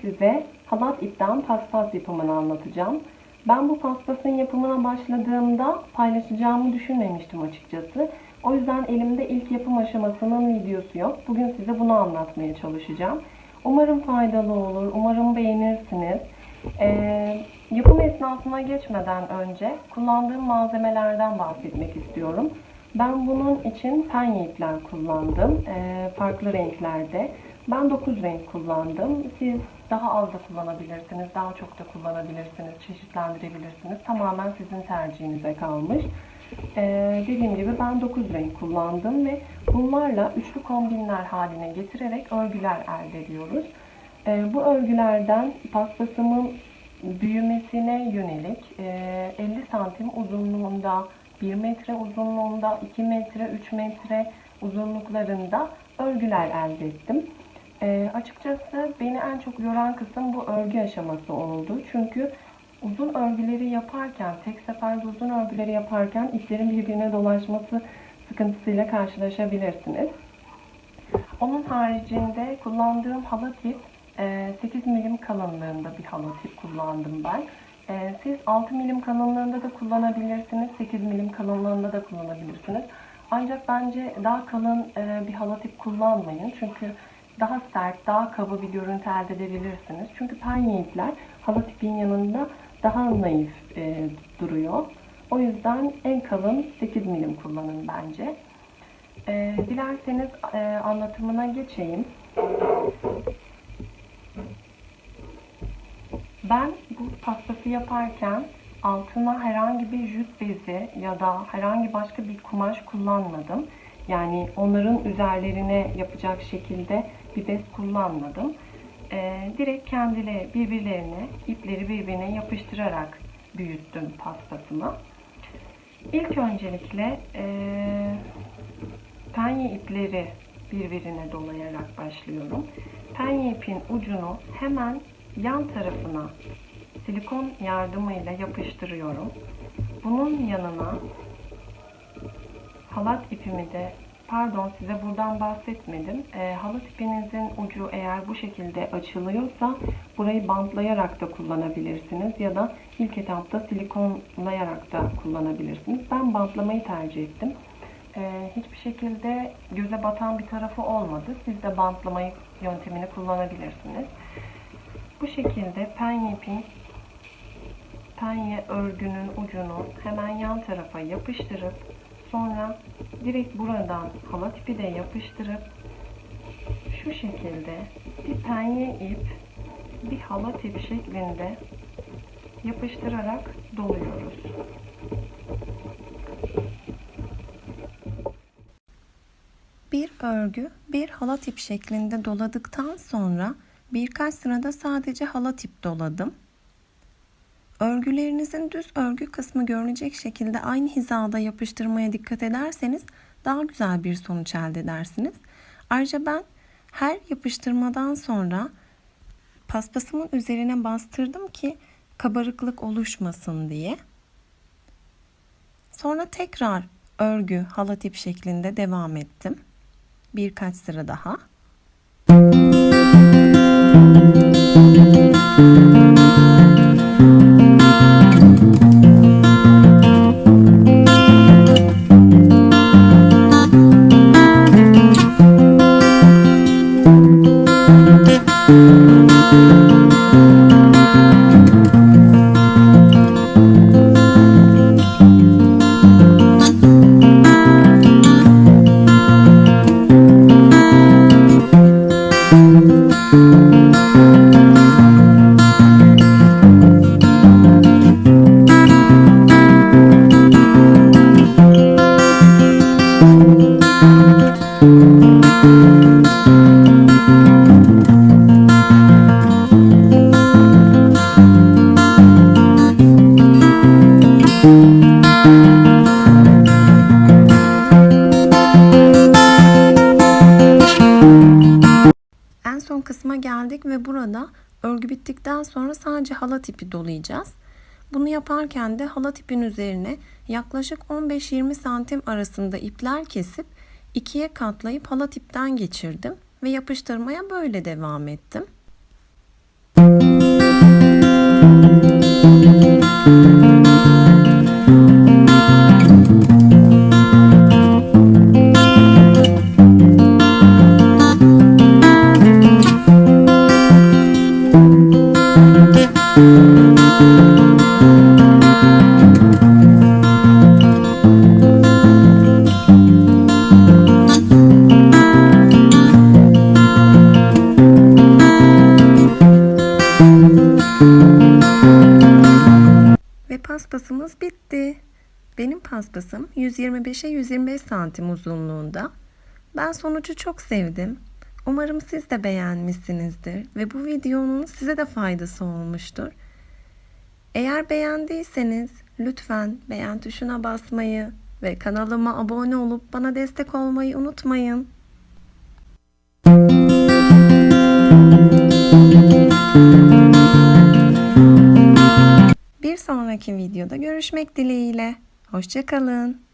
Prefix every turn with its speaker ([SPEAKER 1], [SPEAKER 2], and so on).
[SPEAKER 1] size halat ipten paspas yapımını anlatacağım. Ben bu paspasın yapımına başladığımda paylaşacağımı düşünmemiştim açıkçası. O yüzden elimde ilk yapım aşamasının videosu yok. Bugün size bunu anlatmaya çalışacağım. Umarım faydalı olur, umarım beğenirsiniz. Ee, yapım esnasına geçmeden önce kullandığım malzemelerden bahsetmek istiyorum. Ben bunun için penye ipler kullandım. Ee, farklı renklerde. Ben 9 renk kullandım. Siz daha az da kullanabilirsiniz, daha çok da kullanabilirsiniz, çeşitlendirebilirsiniz. Tamamen sizin tercihinize kalmış. Ee, dediğim gibi ben 9 renk kullandım ve bunlarla üçlü kombinler haline getirerek örgüler elde ediyoruz. Ee, bu örgülerden paspasımın büyümesine yönelik e, 50 santim uzunluğunda, 1 metre uzunluğunda, 2 metre, 3 metre uzunluklarında örgüler elde ettim. E, açıkçası beni en çok yoran kısım bu örgü aşaması oldu. Çünkü uzun örgüleri yaparken, tek seferde uzun örgüleri yaparken iplerin birbirine dolaşması sıkıntısıyla karşılaşabilirsiniz. Onun haricinde kullandığım halat ip e, 8 milim kalınlığında bir halat ip kullandım ben. E, Siz 6 milim kalınlığında da kullanabilirsiniz, 8 milim kalınlığında da kullanabilirsiniz. Ancak bence daha kalın e, bir halat ip kullanmayın. Çünkü daha sert, daha kaba bir görüntü elde edebilirsiniz. Çünkü penye ipler halat ipin yanında daha naif e, duruyor. O yüzden en kalın 8 milim kullanın bence. E, dilerseniz e, anlatımına geçeyim. Ben bu pastası yaparken altına herhangi bir jüt bezi ya da herhangi başka bir kumaş kullanmadım. Yani onların üzerlerine yapacak şekilde bir bez kullanmadım. Ee, direkt kendileri birbirlerine, ipleri birbirine yapıştırarak büyüttüm pastasımı. İlk öncelikle eee penye ipleri birbirine dolayarak başlıyorum. Penye ipin ucunu hemen yan tarafına silikon yardımıyla yapıştırıyorum. Bunun yanına halat ipimi de pardon size buradan bahsetmedim. E, halat ipinizin ucu eğer bu şekilde açılıyorsa burayı bantlayarak da kullanabilirsiniz ya da ilk etapta silikonlayarak da kullanabilirsiniz. Ben bantlamayı tercih ettim. E, hiçbir şekilde göze batan bir tarafı olmadı. Siz de bantlamayı yöntemini kullanabilirsiniz. Bu şekilde penye ipin penye örgünün ucunu hemen yan tarafa yapıştırıp sonra direkt buradan halat ipi de yapıştırıp şu şekilde bir penye ip bir halat ip şeklinde yapıştırarak doluyoruz.
[SPEAKER 2] Bir örgü bir halat ip şeklinde doladıktan sonra birkaç sırada sadece halat ip doladım. Örgülerinizin düz örgü kısmı görünecek şekilde aynı hizada yapıştırmaya dikkat ederseniz daha güzel bir sonuç elde edersiniz. Ayrıca ben her yapıştırmadan sonra paspasımın üzerine bastırdım ki kabarıklık oluşmasın diye. Sonra tekrar örgü halat ip şeklinde devam ettim. Birkaç sıra daha. En son kısma geldik ve burada örgü bittikten sonra sadece halat ipi dolayacağız. Bunu yaparken de halat ipin üzerine yaklaşık 15-20 santim arasında ipler kesip ikiye katlayıp halat ipten geçirdim ve yapıştırmaya böyle devam ettim. Ve paspasımız bitti. Benim paspasım 125'e 125 santim uzunluğunda. Ben sonucu çok sevdim. Umarım siz de beğenmişsinizdir ve bu videonun size de faydası olmuştur. Eğer beğendiyseniz lütfen beğen tuşuna basmayı ve kanalıma abone olup bana destek olmayı unutmayın. Bir sonraki videoda görüşmek dileğiyle. Hoşçakalın.